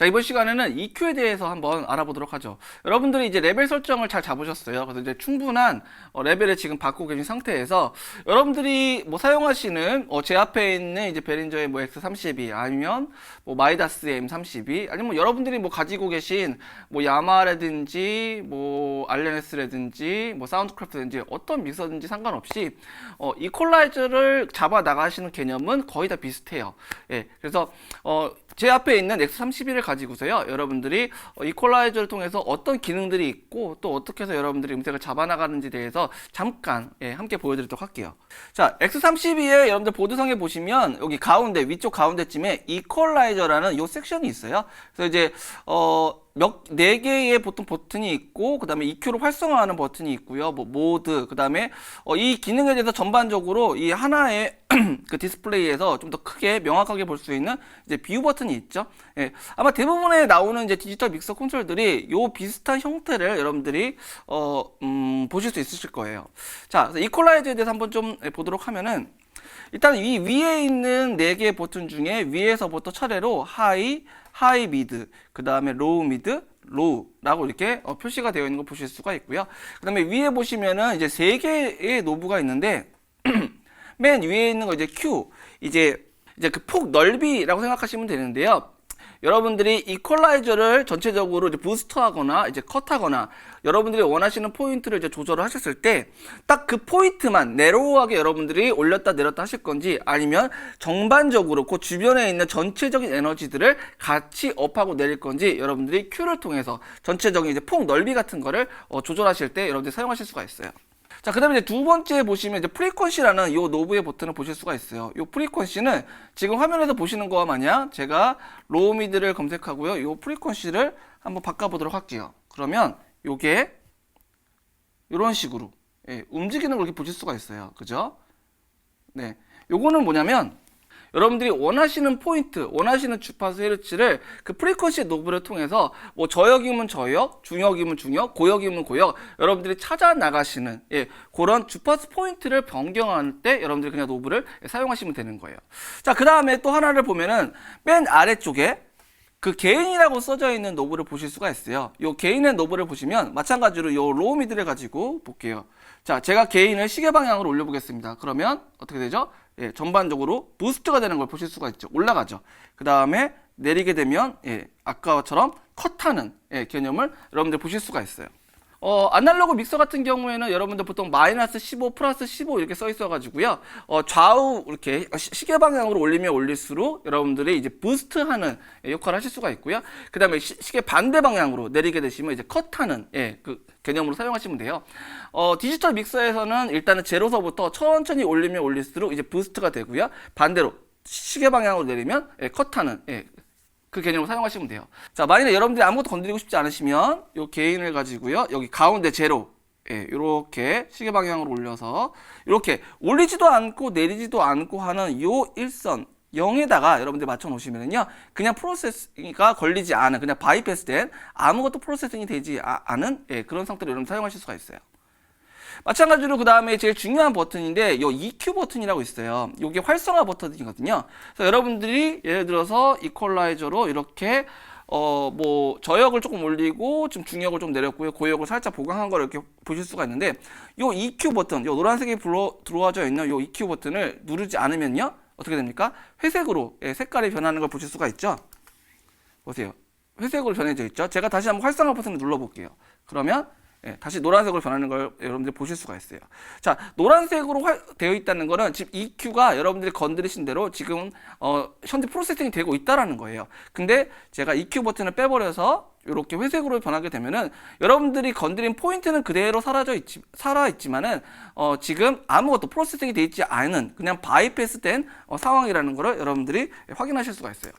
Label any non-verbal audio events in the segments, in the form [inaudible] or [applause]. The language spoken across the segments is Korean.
자, 이번 시간에는 EQ에 대해서 한번 알아보도록 하죠. 여러분들이 이제 레벨 설정을 잘 잡으셨어요. 그래서 이제 충분한 어, 레벨을 지금 받고 계신 상태에서 여러분들이 뭐 사용하시는 어, 제 앞에 있는 이제 베린저의 뭐 X32 아니면 뭐 마이다스 M32 아니면 뭐 여러분들이 뭐 가지고 계신 뭐 야마라든지 뭐 알렌스라든지 뭐 사운드크래프트든지 어떤 믹서든지 상관없이 어, 이퀄라이저를 잡아 나가시는 개념은 거의 다 비슷해요. 예. 그래서 어, 제 앞에 있는 X31을 가지고서요, 여러분들이 어, 이퀄라이저를 통해서 어떤 기능들이 있고 또 어떻게 해서 여러분들이 음색을 잡아나가는지 대해서 잠깐 예, 함께 보여드리도록 할게요. 자, X32에 여러분들 보드상에 보시면 여기 가운데 위쪽 가운데쯤에 이퀄라이저라는 요 섹션이 있어요. 그래서 이제 어, 몇, 네 개의 보통 버튼이 있고, 그 다음에 EQ를 활성화하는 버튼이 있고요. 뭐, 모드, 그 다음에, 어, 이 기능에 대해서 전반적으로 이 하나의 [clears throat] 그 디스플레이에서 좀 더 크게 명확하게 볼 수 있는 이제 뷰 버튼이 있죠. 예. 아마 대부분에 나오는 이제 디지털 믹서 콘솔들이 요 비슷한 형태를 여러분들이, 어, 음, 보실 수 있으실 거예요. 자, 이퀄라이저에 대해서 한번 좀 예, 보도록 하면은, 일단 이 위에 있는 네 개의 버튼 중에 위에서부터 차례로 하이, 하이 미드, 그 다음에 로우 미드, 로우라고 이렇게 어, 표시가 되어 있는 걸 보실 수가 있고요. 그 다음에 위에 보시면은 이제 세 개의 노브가 있는데 맨 위에 있는 거 이제 Q 이제 이제 그 폭 넓이라고 생각하시면 되는데요. 여러분들이 이퀄라이저를 전체적으로 이제 부스트하거나 이제 컷하거나 여러분들이 원하시는 포인트를 이제 조절을 하셨을 때 딱 그 포인트만 내로우하게 여러분들이 올렸다 내렸다 하실 건지 아니면 정반적으로 그 주변에 있는 전체적인 에너지들을 같이 업하고 내릴 건지 여러분들이 Q를 통해서 전체적인 이제 폭 넓이 같은 거를 어, 조절하실 때 여러분들이 사용하실 수가 있어요. 자, 그 다음에 이제 두 번째 보시면 이제 프리퀀시라는 요 노브의 버튼을 보실 수가 있어요. 요 프리퀀시는 지금 화면에서 보시는 거와 마냥 제가 로우 미드를 검색하고요. 요 프리퀀시를 한번 바꿔보도록 할게요. 그러면 요게 이런 식으로 예, 움직이는 걸 이렇게 보실 수가 있어요. 그죠? 네. 요거는 뭐냐면 여러분들이 원하시는 포인트, 원하시는 주파수 헤르츠를 그 프리퀀시 노브를 통해서 뭐 저역이면 저역, 중역이면 중역, 고역이면 고역 여러분들이 찾아 나가시는 예, 그런 주파수 포인트를 변경할 때 여러분들이 그냥 노브를 사용하시면 되는 거예요. 자, 그 다음에 또 하나를 보면은 맨 아래쪽에 그 개인이라고 써져 있는 노브를 보실 수가 있어요. 요 개인의 노브를 보시면 마찬가지로 요 로우 미드를 가지고 볼게요. 자, 제가 개인을 시계 방향으로 올려보겠습니다. 그러면 어떻게 되죠? 예, 전반적으로 부스트가 되는 걸 보실 수가 있죠. 올라가죠. 그 다음에 내리게 되면 예, 아까처럼 컷하는 예, 개념을 여러분들 보실 수가 있어요. 어, 아날로그 믹서 같은 경우에는 여러분들 보통 마이너스 15, 플러스 15 이렇게 써 있어가지고요. 어, 좌우 이렇게 시- 시계 방향으로 올리면 올릴수록 여러분들이 이제 부스트하는 예, 역할을 하실 수가 있고요. 그 다음에 시계 반대 방향으로 내리게 되시면 이제 컷하는 예, 그 개념으로 사용하시면 돼요. 어, 디지털 믹서에서는 일단은 제로서부터 천천히 올리면 올릴수록 이제 부스트가 되고요. 반대로 시계 방향으로 내리면 예, 컷하는 예, 그 개념을 사용하시면 돼요. 자, 만약에 여러분들이 아무것도 건드리고 싶지 않으시면 요 개인을 가지고요. 여기 가운데 제로 예, 이렇게 시계 방향으로 올려서 이렇게 올리지도 않고 내리지도 않고 하는 요 일선 0에다가 여러분들이 맞춰 놓으시면은요. 그냥 프로세싱가 걸리지 않은 그냥 바이패스된 아무것도 프로세싱이 되지 아- 않은 예, 그런 상태로 여러분 사용하실 수가 있어요. 마찬가지로 그 다음에 제일 중요한 버튼인데 요 EQ 버튼이라고 있어요. 요게 활성화 버튼이거든요. 그래서 여러분들이 예를 들어서 이퀄라이저로 이렇게 어 뭐 저역을 조금 올리고 좀 중역을 좀 내렸고요. 고역을 살짝 보강한 걸 이렇게 보실 수가 있는데 요 EQ 버튼, 요 노란색이 불어, 들어와져 있는 요 EQ 버튼을 누르지 않으면요. 어떻게 됩니까? 회색으로 예, 색깔이 변하는 걸 보실 수가 있죠. 보세요. 회색으로 변해져 있죠. 제가 다시 한번 활성화 버튼을 눌러볼게요. 그러면 예, 다시 노란색으로 변하는 걸 여러분들이 보실 수가 있어요. 자, 노란색으로 활- 되어 있다는 거는 지금 EQ가 여러분들이 건드리신 대로 지금 어, 현재 프로세싱이 되고 있다라는 거예요. 근데 제가 EQ 버튼을 빼버려서 이렇게 회색으로 변하게 되면은 여러분들이 건드린 포인트는 그대로 사라져 있지, 살아 있지만은 어, 지금 아무것도 프로세싱이 되어 있지 않은 그냥 바이패스된 어, 상황이라는 거를 여러분들이 확인하실 수가 있어요.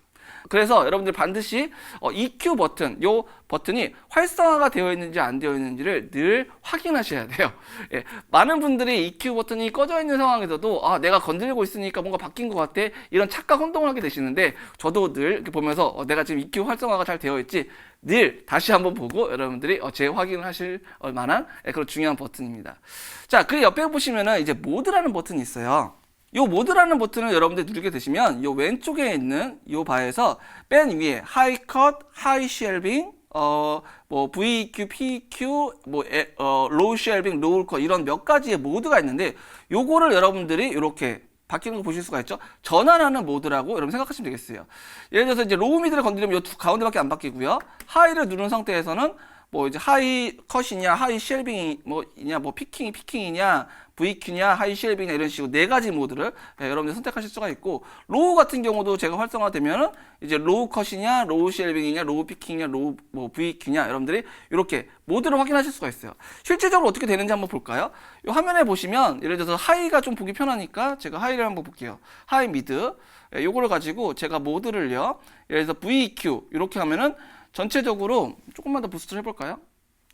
그래서 여러분들 반드시 어, EQ 버튼, 요 버튼이 활성화가 되어 있는지 안 되어 있는지를 늘 확인하셔야 돼요. 예, 많은 분들이 EQ 버튼이 꺼져 있는 상황에서도 아, 내가 건드리고 있으니까 뭔가 바뀐 것 같아 이런 착각 혼동을 하게 되시는데 저도 늘 이렇게 보면서 어, 내가 지금 EQ 활성화가 잘 되어 있지 늘 다시 한번 보고 여러분들이 어, 재확인을 하실 어, 만한 예, 그런 중요한 버튼입니다. 자, 그 옆에 보시면은 이제 모드라는 버튼이 있어요. 요 모드라는 버튼을 여러분들 누르게 되시면 요 왼쪽에 있는 요 바에서 맨 위에 하이 컷, 하이 쉘빙, 어 뭐 VQ, PQ, 뭐 에, 어, 로우 쉘빙, 로우 컷 이런 몇 가지의 모드가 있는데 요거를 여러분들이 이렇게 바뀌는 거 보실 수가 있죠. 전환하는 모드라고 여러분 생각하시면 되겠어요. 예를 들어서 이제 로우 미드를 건드리면 요두 가운데밖에 안 바뀌고요. 하이를 누른 상태에서는 뭐 이제 하이 컷이냐, 하이 쉘빙이 뭐이냐, 뭐 피킹이 피킹이냐, VQ냐, 하이 쉘빙이냐 이런 식으로 네 가지 모드를 예, 여러분들 선택하실 수가 있고 로우 같은 경우도 제가 활성화되면은 이제 로우 컷이냐, 로우 쉘빙이냐, 로우 피킹이냐, 로우 뭐 VQ냐 여러분들이 이렇게 모드를 확인하실 수가 있어요. 실제적으로 어떻게 되는지 한번 볼까요? 이 화면에 보시면 예를 들어서 하이가 좀 보기 편하니까 제가 하이를 한번 볼게요. 하이 미드 예, 요거를 가지고 제가 모드를요. 예를 들어서 VQ 이렇게 하면은 전체적으로 조금만 더 부스트를 해볼까요?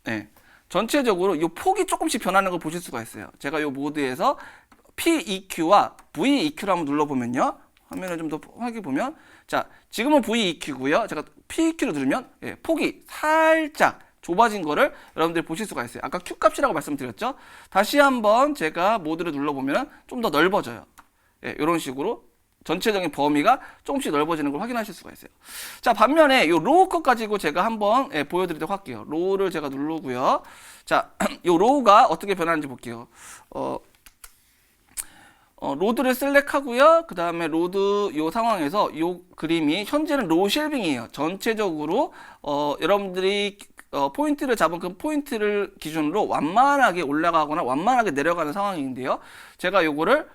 네. 전체적으로 이 폭이 조금씩 변하는 걸 보실 수가 있어요. 제가 이 모드에서 PEQ와 VEQ를 한번 눌러보면요. 화면을 좀 더 확인해 보면 자 지금은 VEQ고요. 제가 PEQ를 누르면 예, 폭이 살짝 좁아진 거를 여러분들이 보실 수가 있어요. 아까 Q 값이라고 말씀드렸죠. 다시 한번 제가 모드를 눌러보면 좀 더 넓어져요. 예, 이런 식으로 전체적인 범위가 조금씩 넓어지는 걸 확인하실 수가 있어요. 자, 반면에 이 로우 컷 가지고 제가 한번 예, 보여드리도록 할게요. 로우를 제가 누르고요. 자, [clears throat] 이 로우가 어떻게 변하는지 볼게요. 어, 어, 로드를 셀렉하고요. 그 다음에 로드 요 상황에서 요 그림이 현재는 로우 쉘빙이에요. 전체적으로 어, 여러분들이 어, 포인트를 잡은 그 포인트를 기준으로 완만하게 올라가거나 완만하게 내려가는 상황인데요. 제가 요거를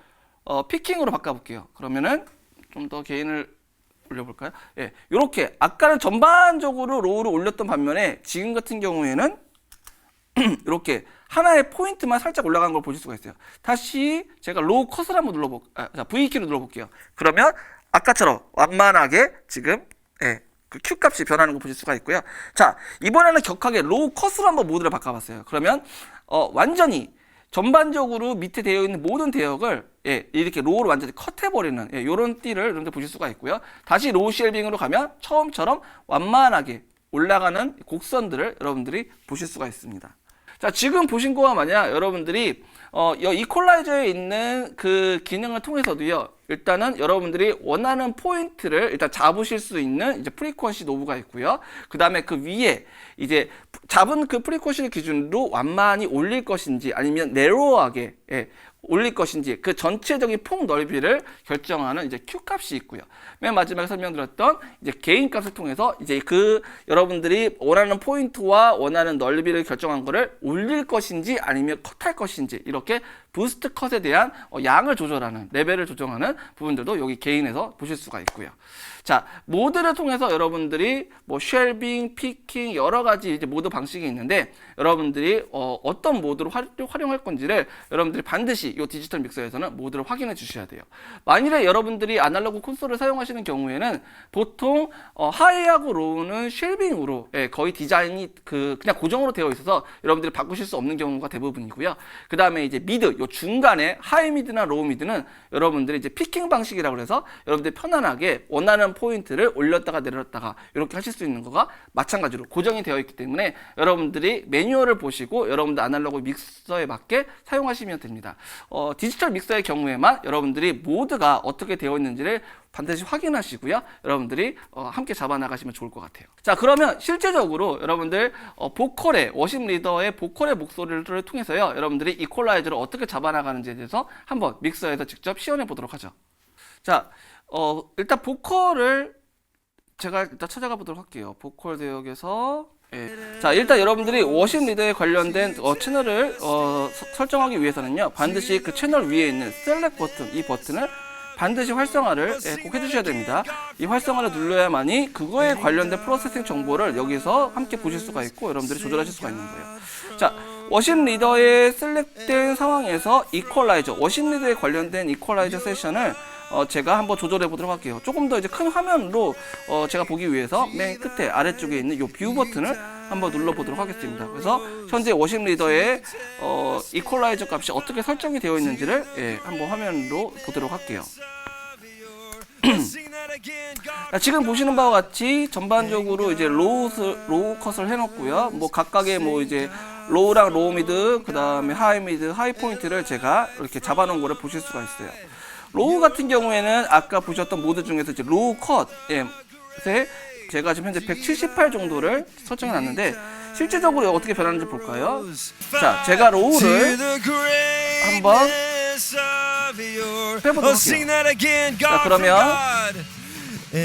어, 피킹으로 바꿔볼게요. 그러면은 좀 더 개인을 올려볼까요? 예, 요렇게 아까는 전반적으로 로우를 올렸던 반면에 지금 같은 경우에는 [clears throat] 이렇게 하나의 포인트만 살짝 올라간 걸 보실 수가 있어요. 다시 제가 로우 컷을 한번 눌러볼, 아, 자, V키를 눌러볼게요. 그러면 아까처럼 완만하게 지금 예, 그 Q 값이 변하는 거 보실 수가 있고요. 자, 이번에는 격하게 로우 컷으로 한번 모드를 바꿔봤어요. 그러면 어, 완전히 전반적으로 밑에 되어 있는 모든 대역을 예, 이렇게 로우로 완전히 컷해버리는 예, 이런 띠를 여러분들 보실 수가 있고요. 다시 로우 쉘빙으로 가면 처음처럼 완만하게 올라가는 곡선들을 여러분들이 보실 수가 있습니다. 자, 지금 보신 거와 마냥 여러분들이 어, 이 이퀄라이저에 있는 그 기능을 통해서도요. 일단은 여러분들이 원하는 포인트를 일단 잡으실 수 있는 이제 프리퀀시 노브가 있고요. 그 다음에 그 위에 이제 잡은 그 프리퀀시를 기준으로 완만히 올릴 것인지 아니면 네로하게 예, 올릴 것인지 그 전체적인 폭 넓이를 결정하는 이제 Q 값이 있고요. 맨 마지막에 설명드렸던 이제 개인 값을 통해서 이제 그 여러분들이 원하는 포인트와 원하는 넓이를 결정한 거를 올릴 것인지 아니면 컷할 것인지 이렇게 부스트 컷에 대한 어, 양을 조절하는 레벨을 조정하는 부분들도 여기 개인에서 보실 수가 있고요. 자, 모드를 통해서 여러분들이 뭐 쉘빙, 피킹 여러 가지 이제 모드 방식이 있는데 여러분들이 어, 어떤 모드로 활, 활용할 건지를 여러분들이 반드시 이 디지털 믹서에서는 모드를 확인해 주셔야 돼요. 만일에 여러분들이 아날로그 콘솔을 사용하시는 경우에는 보통 어, 하이하고 로우는 쉘빙으로 예, 거의 디자인이 그 그냥 고정으로 되어 있어서 여러분들이 바꾸실 수 없는 경우가 대부분이고요. 그 다음에 이제 미드, 요 중간에 하이 미드나 로우 미드는 여러분들이 이제 피킹 방식이라고 해서 여러분들이 편안하게 원하는 포인트를 올렸다가 내렸다가 이렇게 하실 수 있는 거가 마찬가지로 고정이 되어 있기 때문에 여러분들이 매뉴얼을 보시고 여러분들 아날로그 믹서에 맞게 사용하시면 됩니다. 어, 디지털 믹서의 경우에만 여러분들이 모드가 어떻게 되어 있는지를 반드시 확인하시고요. 여러분들이 어, 함께 잡아나가시면 좋을 것 같아요. 자, 그러면 실제적으로 여러분들 어, 보컬의 워십 리더의 보컬의 목소리를 통해서요. 여러분들이 이퀄라이저를 어떻게 잡아나가는지에 대해서 한번 믹서에서 직접 시연해 보도록 하죠. 자, 어, 일단 보컬을 제가 일단 찾아가 보도록 할게요. 보컬 대역에서 예. 자 일단 여러분들이 워십 리더에 관련된 어, 채널을 어, 서- 설정하기 위해서는요 반드시 그 채널 위에 있는 셀렉 버튼 이 버튼을 반드시 활성화를 예, 꼭 해주셔야 됩니다. 이 활성화를 눌러야만이 그거에 관련된 프로세싱 정보를 여기서 함께 보실 수가 있고 여러분들이 조절하실 수가 있는 거예요. 자 워십 리더에 셀렉된 상황에서 이퀄라이저 워십 리더에 관련된 이퀄라이저 세션을 어, 제가 한번 조절해 보도록 할게요. 조금 더 이제 큰 화면으로 어, 제가 보기 위해서 맨 끝에 아래쪽에 있는 이 뷰 버튼을 한번 눌러 보도록 하겠습니다. 그래서 현재 워십 리더의 어, 이퀄라이저 값이 어떻게 설정이 되어 있는지를 예, 한번 화면으로 보도록 할게요. [clears throat] 자, 지금 보시는 바와 같이 전반적으로 이제 로우 로우 컷을 해놓고요. 뭐 각각의 뭐 이제 로우랑 로우 미드, 그 다음에 하이 미드, 하이 포인트를 제가 이렇게 잡아놓은 거를 보실 수가 있어요. 로우 같은 경우에는 아까 보셨던 모드 중에서 이제 로우 컷, 예, 에 제가 지금 현재 178 정도를 설정해 놨는데 실제적으로 어떻게 변하는지 볼까요? 자, 제가 로우를 한번 빼보도록 할게요. 자, 그러면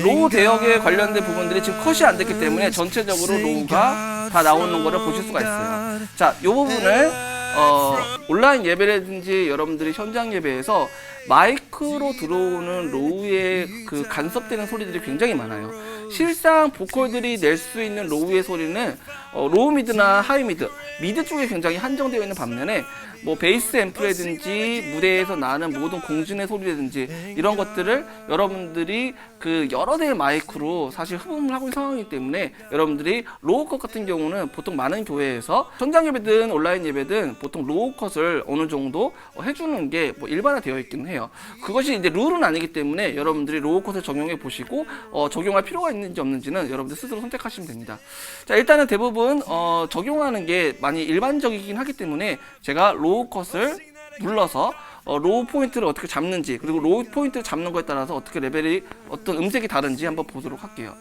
로우 대역에 관련된 부분들이 지금 컷이 안 됐기 때문에 전체적으로 로우가 다 나오는 거를 보실 수가 있어요. 자, 이 부분을 어, 온라인 예배라든지 여러분들이 현장 예배에서 마이크로 들어오는 로우의 그 간섭되는 소리들이 굉장히 많아요. 실상 보컬들이 낼 수 있는 로우의 소리는 어, 로우 미드나 하이 미드, 미드 쪽에 굉장히 한정되어 있는 반면에 뭐 베이스 앰프라든지 무대에서 나는 모든 공진의 소리라든지 이런 것들을 여러분들이 그 여러 대의 마이크로 사실 흡음을 하고 있는 상황이기 때문에 여러분들이 로우 컷 같은 경우는 보통 많은 교회에서 현장 예배든 온라인 예배든 보통 로우 컷을 어느 정도 어, 해주는 게 뭐 일반화되어 있기는 해요. 그것이 이제 룰은 아니기 때문에 여러분들이 로우 컷을 적용해 보시고 어, 적용할 필요가 있는지 없는지는 여러분들 스스로 선택하시면 됩니다. 자 일단은 대부분 어, 적용하는 게 많이 일반적이긴 하기 때문에 제가 로우 컷을 눌러서 어, 로우 포인트를 어떻게 잡는지 그리고 로우 포인트를 잡는 거에 따라서 어떻게 레벨이 어떤 음색이 다른지 한번 보도록 할게요.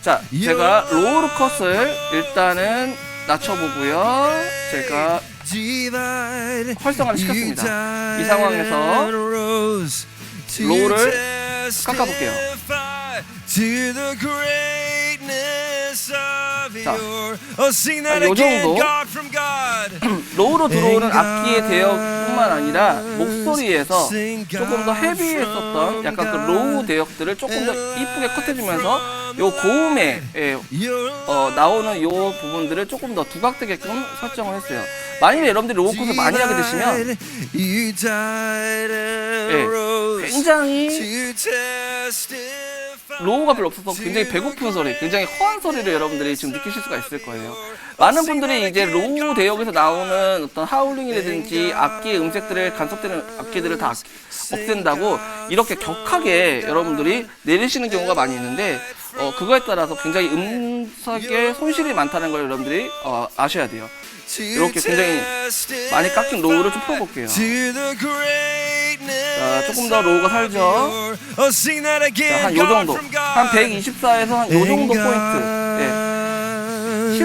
자, 제가 로우 컷을 일단은 낮춰보고요. 제가 활성화를 시켰습니다. 이 상황에서 로우를 깎아볼게요. 자, 한요 정도. 로우로 들어오는 악기의 대역뿐만 아니라 목소리에서 조금 더 헤비했었던 약간 그 로우 대역들을 조금 더 이쁘게 컷해주면서 요 고음에 예, 어, 나오는 요 부분들을 조금 더 두각되게끔 설정을 했어요. 만일에 여러분들이 로우 컷을 많이 하게 되시면 예, 굉장히 로우가 별로 없어서 굉장히 배고픈 소리, 굉장히 허한 소리를 여러분들이 지금 느끼실 수가 있을 거예요. 많은 분들이 이제 로우 대역에서 나오는 어떤 하울링이라든지 악기의 음색들을 간섭되는 악기들을 다 없앤다고 이렇게 격하게 여러분들이 내리시는 경우가 많이 있는데 어, 그거에 따라서 굉장히 음색에 손실이 많다는 걸 여러분들이 어, 아셔야 돼요. 이렇게 굉장히 많이 깎인 로우를 좀 풀어볼게요. 자, 조금 더 로우가 살죠. 자, 한 요 정도. 한 124에서 한 요 정도 포인트. 예.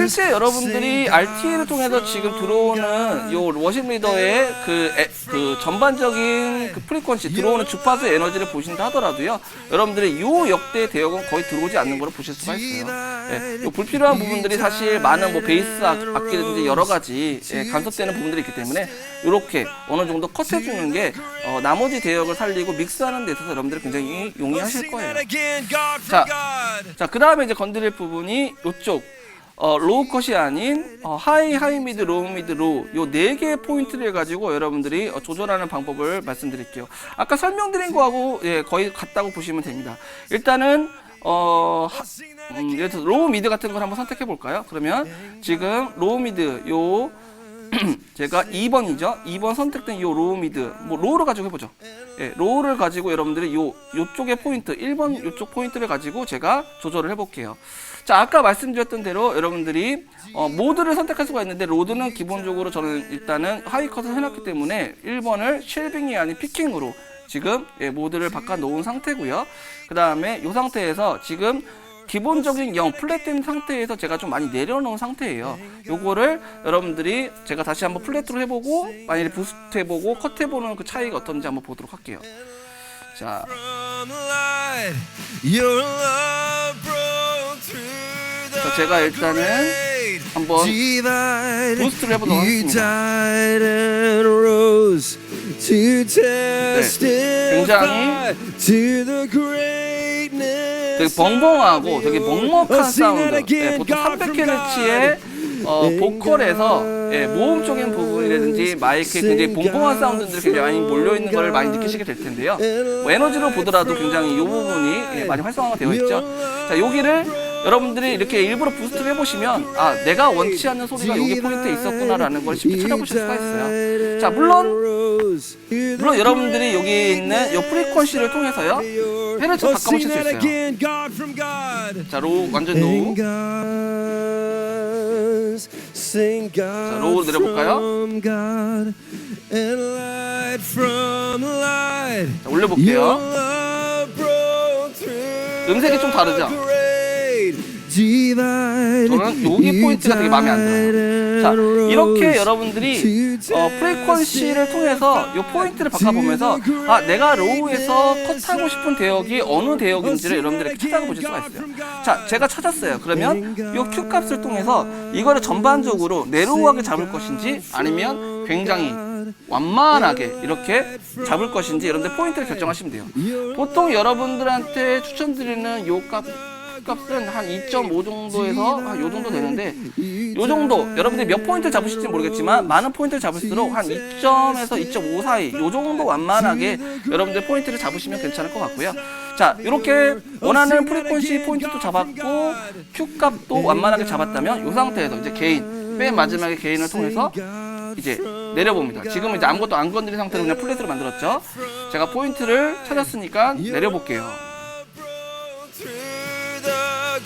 실제 여러분들이 RTA를 통해서 지금 들어오는 요 워십 리더의 그, 에- 그 전반적인 그 프리퀀시 들어오는 주파수 에너지를 보신다 하더라도요. 여러분들이 요 역대 대역은 거의 들어오지 않는 걸로 보실 수가 있어요. 예, 요 불필요한 부분들이 사실 많은 뭐 베이스 악, 악기라든지 여러 가지 예, 간섭되는 부분들이 있기 때문에 이렇게 어느 정도 컷해주는 게 어, 나머지 대역을 살리고 믹스하는 데 있어서 여러분들이 굉장히 용이하실 거예요. 자, 자, 그 다음에 이제 건드릴 부분이 요쪽, 어, 로우 컷이 아닌, 어, 하이, 하이 미드, 로우 미드, 로우. 요 네 개의 포인트를 가지고 여러분들이 어, 조절하는 방법을 말씀드릴게요. 아까 설명드린 거하고, 예, 거의 같다고 보시면 됩니다. 일단은, 어, 하, 음, 예를 들어서 로우 미드 같은 걸 한번 선택해 볼까요? 그러면 지금 로우 미드, 요, [clears throat] 제가 2번이죠. 2번 선택된 요 로우 미드, 뭐 로우를 가지고 해보죠. 예, 로우를 가지고 여러분들이 요 요쪽의 포인트, 1번 요쪽 포인트를 가지고 제가 조절을 해볼게요. 자, 아까 말씀드렸던 대로 여러분들이 어, 모드를 선택할 수가 있는데 로드는 기본적으로 저는 일단은 하이컷을 해놨기 때문에 1번을 쉘빙이 아닌 피킹으로 지금 예, 모드를 바꿔 놓은 상태고요. 그 다음에 이 상태에서 지금 기본적인 0 플랫된 상태에서 제가 좀 많이 내려놓은 상태예요. 요거를 여러분들이 제가 다시 한번 플랫으로 해보고 만약에 부스트 해보고 컷 해보는 그 차이가 어떤지 한번 보도록 할게요. 자, 자, 제가 일단은 한번 부스트를 해보도록 하겠습니다. 네, 되게 벙벙하고 되게 먹먹한 사운드. 예, 보통 300Hz의 어, 보컬에서 예, 모음적인 부분이라든지 마이크에 굉장히 벙벙한 사운드들이 굉장히 많이 몰려있는 걸 많이 느끼시게 될 텐데요. 뭐 에너지로 보더라도 굉장히 이 부분이 예, 많이 활성화가 되어 있죠. 자, 여기를 여러분들이 이렇게 일부러 부스트를 해보시면 아, 내가 원치 않는 소리가 여기 포인트에 있었구나라는 걸 쉽게 찾아보실 수가 있어요. 자, 물론 물론 여러분들이 여기 있는 이 프리퀀시를 통해서요 좀 바꿔보실 수 있어요. 자, 로우 완전 로우. 자, 로우로 내려볼까요? 자, 올려볼게요. 음색이 좀 다르죠? 저는 여기 포인트가 되게 마음에 안 들어요. 자, 이렇게 여러분들이 어, 프리퀀시를 통해서 이 포인트를 바꿔보면서 아 내가 로우에서 컷하고 싶은 대역이 어느 대역인지를 여러분들이 찾아가 보실 수가 있어요. 자, 제가 찾았어요. 그러면 이 Q 값을 통해서 이거를 전반적으로 내로우하게 잡을 것인지 아니면 굉장히 완만하게 이렇게 잡을 것인지 여러분들 포인트를 결정하시면 돼요. 보통 여러분들한테 추천드리는 요 값, 값은 한 2.5 정도에서 한요 정도 되는데 요 정도 여러분들이 몇 포인트 잡으실지 모르겠지만 많은 포인트를 잡을수록 한 2점에서 2.5 사이 요 정도 완만하게 여러분들 포인트를 잡으시면 괜찮을 것 같고요. 자 이렇게 원하는 프리퀀시 포인트도 잡았고 Q 값도 완만하게 잡았다면 이 상태에서 이제 개인 맨 마지막에 개인을 통해서 이제 내려봅니다. 지금 이제 아무것도 안 건드린 상태로 그냥 플랫으로 만들었죠. 제가 포인트를 찾았으니까 내려볼게요.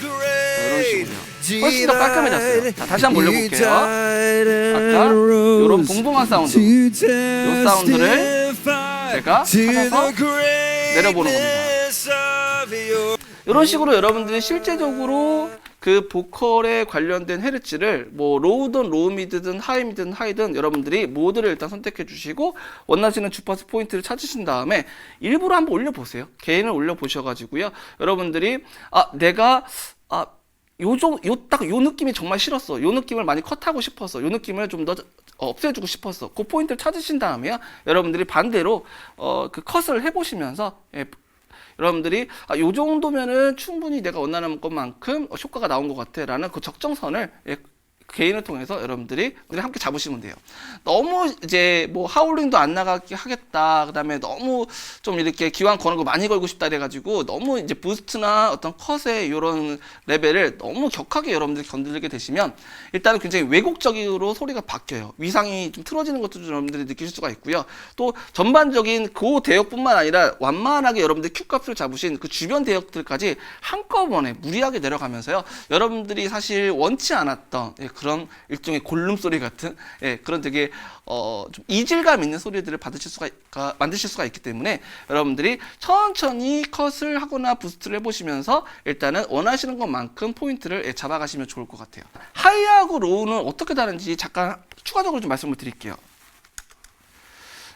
이런 식으로요. 훨씬 더 깔끔해졌어요. 자, 다시 한번 올려볼게요. 아까 요런 붕붕한 사운드, 요 사운드를 제가 찾아서 내려보는 겁니다. 이런 식으로 여러분들이 실제적으로 그 보컬에 관련된 헤르츠를 뭐 로우든 로우 미드든 하이 미드든 하이든 여러분들이 모드를 일단 선택해 주시고 원하시는 주파수 포인트를 찾으신 다음에 일부러 한번 올려 보세요. 개인을 올려 보셔 가지고요. 여러분들이 아 내가 아 요정 요딱 요 느낌이 정말 싫었어. 요 느낌을 많이 컷하고 싶었어. 요 느낌을 좀 더 없애주고 싶었어. 그 포인트를 찾으신 다음에요. 여러분들이 반대로 어 그 컷을 해보시면서 예, 여러분들이 아, 요 정도면은 충분히 내가 원하는 것만큼 어, 효과가 나온 것 같아라는 그 적정선을 예, 개인을 통해서 여러분들이 함께 잡으시면 돼요. 너무 이제 뭐 하울링도 안 나가게 하겠다. 그다음에 너무 좀 이렇게 기왕 거는 거 많이 걸고 싶다 그래가지고 너무 이제 부스트나 어떤 컷의 이런 레벨을 너무 격하게 여러분들이 건드리게 되시면 일단은 굉장히 왜곡적으로 소리가 바뀌어요. 위상이 좀 틀어지는 것도 좀 여러분들이 느끼실 수가 있고요. 또 전반적인 그 대역뿐만 아니라 완만하게 여러분들 큐 값을 잡으신 그 주변 대역들까지 한꺼번에 무리하게 내려가면서요. 여러분들이 사실 원치 않았던 예, 그런 일종의 골룸 소리 같은 예, 그런 되게 어, 좀 이질감 있는 소리들을 받으실 수가 가- 만드실 수가 있기 때문에 여러분들이 천천히 컷을 하거나 부스트를 해보시면서 일단은 원하시는 것만큼 포인트를 예, 잡아가시면 좋을 것 같아요. 하이하고 로우는 어떻게 다른지 잠깐 추가적으로 좀 말씀을 드릴게요.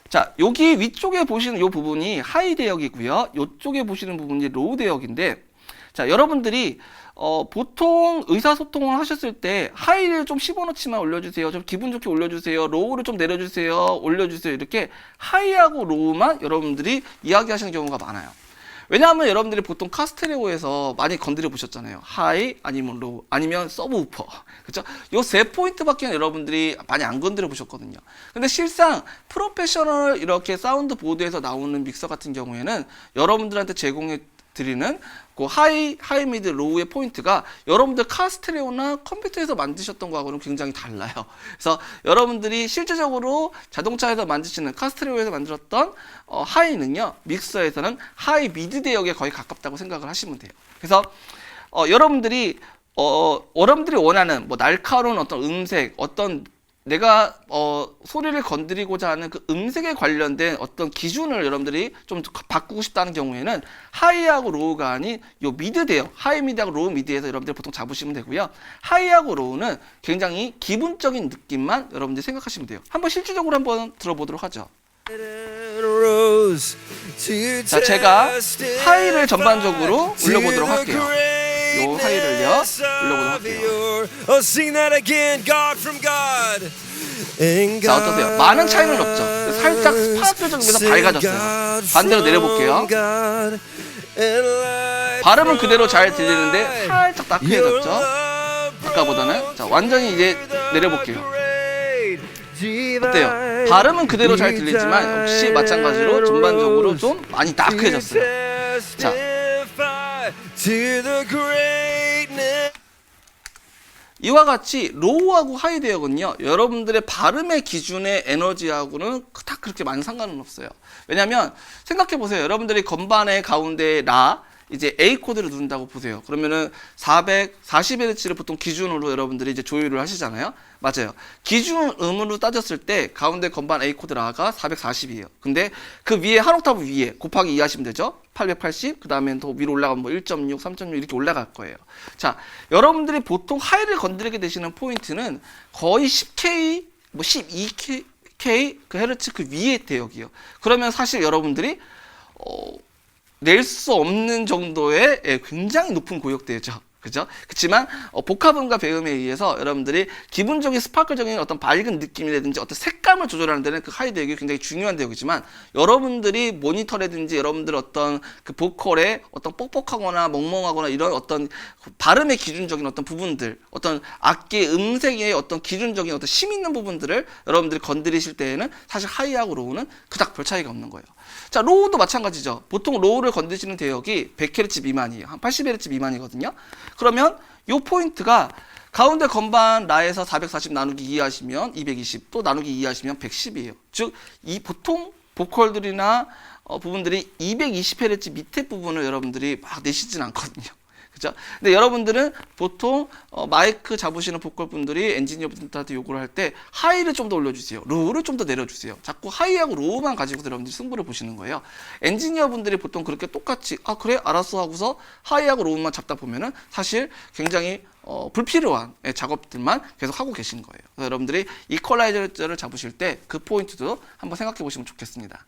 자, 여기 위쪽에 보시는 이 부분이 하이 대역이고요. 이쪽에 보시는 부분이 로우 대역인데, 자, 여러분들이 어, 보통 의사소통을 하셨을 때 하이를 좀 15너치만 올려주세요. 좀 기분 좋게 올려주세요. 로우를 좀 내려주세요. 올려주세요. 이렇게 하이하고 로우만 여러분들이 이야기하시는 경우가 많아요. 왜냐하면 여러분들이 보통 카스테레오에서 많이 건드려 보셨잖아요. 하이 아니면 로우 아니면 서브 우퍼. 그렇죠? 요 세 포인트밖에 여러분들이 많이 안 건드려 보셨거든요. 근데 실상 프로페셔널 이렇게 사운드 보드에서 나오는 믹서 같은 경우에는 여러분들한테 제공해 드리는 그 하이, 하이 미드, 로우의 포인트가 여러분들 카스테레오나 컴퓨터에서 만드셨던 거하고는 굉장히 달라요. 그래서 여러분들이 실제적으로 자동차에서 만드시는 카스테레오에서 만들었던 어, 하이는요, 믹서에서는 하이 미드 대역에 거의 가깝다고 생각을 하시면 돼요. 그래서 어, 여러분들이 어, 여러분들이 원하는 뭐 날카로운 어떤 음색, 어떤 내가 어, 소리를 건드리고자 하는 그 음색에 관련된 어떤 기준을 여러분들이 좀 바꾸고 싶다는 경우에는 하이하고 로우가 아닌 요 미드 대역, 하이 미드하고 로우 미드에서 여러분들이 보통 잡으시면 되고요. 하이하고 로우는 굉장히 기분적인 느낌만 여러분들이 생각하시면 돼요. 한번 실질적으로 한번 들어보도록 하죠. 자, 제가 하이를 전반적으로 올려보도록 할게요. 요 하이를요, 올려보도록 할게요. 자 어떠세요? 많은 차이는 없죠. 살짝 스파크 쪽에서 밝아졌어요. 반대로 내려볼게요. 발음은 그대로 잘 들리는데 살짝 다크해졌죠. 아까보다는 자 완전히 이제 내려볼게요. 어때요? 발음은 그대로 잘 들리지만 역시 마찬가지로 전반적으로 좀 많이 다크해졌어요. 자. 자, 이와 같이 로우하고 하이 대역은요 여러분들의 발음의 기준의 에너지하고는 딱 그렇게 많은 상관은 없어요 왜냐면 생각해 보세요 여러분들이 건반의 가운데 라 이제 A 코드를 누른다고 보세요. 그러면은 440Hz를 보통 기준으로 여러분들이 이제 조율을 하시잖아요. 맞아요. 기준 음으로 따졌을 때 가운데 건반 A 코드 라가 440이에요. 근데 그 위에 한 옥타브 위에 곱하기 2 하시면 되죠. 880, 그 다음에 더 위로 올라가면 뭐 1.6, 3.6 이렇게 올라갈 거예요. 자, 여러분들이 보통 하이를 건드리게 되시는 포인트는 거의 10K, 뭐 12K, K 그 헤르츠 그 위에 대역이요. 그러면 사실 여러분들이 어, 낼 수 없는 정도의 예, 굉장히 높은 고역대죠. 그죠? 그렇지만 어, 복합음과 배음에 의해서 여러분들이 기본적인 스파클적인 어떤 밝은 느낌이라든지 어떤 색감을 조절하는 데는 그 하이 대역이 굉장히 중요한 대역이지만 여러분들이 모니터라든지 여러분들 어떤 그 보컬의 어떤 뻑뻑하거나 멍멍하거나 이런 어떤 발음의 기준적인 어떤 부분들 어떤 악기의 음색의 어떤 기준적인 어떤 심 있는 부분들을 여러분들이 건드리실 때에는 사실 하이하고 로우는 그닥 별 차이가 없는 거예요. 자, 로우도 마찬가지죠. 보통 로우를 건드시는 대역이 100Hz 미만이에요. 한 80Hz 미만이거든요. 그러면 요 포인트가 가운데 건반 라에서 440 나누기 2 하시면 220, 또 나누기 2 하시면 110이에요. 즉, 이 보통 보컬들이나 어, 부분들이 220Hz 밑에 부분을 여러분들이 막 내시진 않거든요. 그죠? 근데 여러분들은 보통 어, 마이크 잡으시는 보컬 분들이 엔지니어 분들한테 요구를 할 때 하이를 좀 더 올려주세요. 로우를 좀 더 내려주세요. 자꾸 하이하고 로우만 가지고 여러분들이 승부를 보시는 거예요. 엔지니어 분들이 보통 그렇게 똑같이 아 그래 알았어 하고서 하이하고 로우만 잡다 보면은 사실 굉장히 어, 불필요한 예, 작업들만 계속 하고 계신 거예요. 여러분들이 이퀄라이저를 잡으실 때 그 포인트도 한번 생각해 보시면 좋겠습니다.